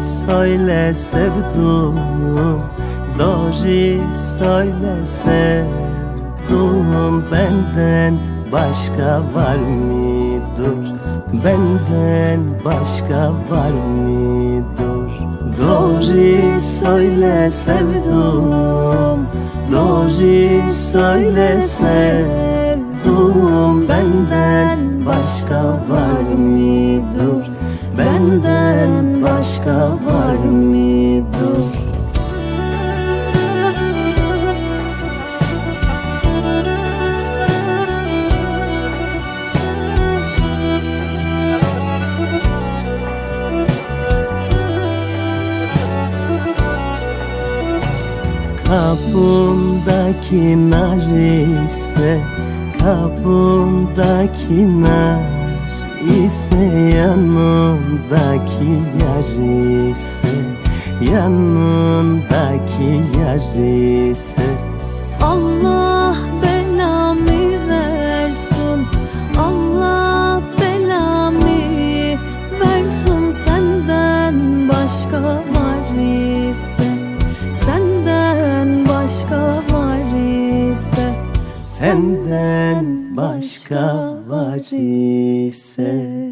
söyle sevdum Doğru söyle sevdum Benden başka var mıdır? Benden başka var mıdır? Doğru söyle sevdum Doğru söyle sevdum Benden başka var mıdır? Başka var mıdır? Kapımdaki nar ise Kapımdaki nar ise Yanımdaki yar ise Yanımdaki yar ise Allah belamı versin Allah belamı versin senden başka Senden başka var ise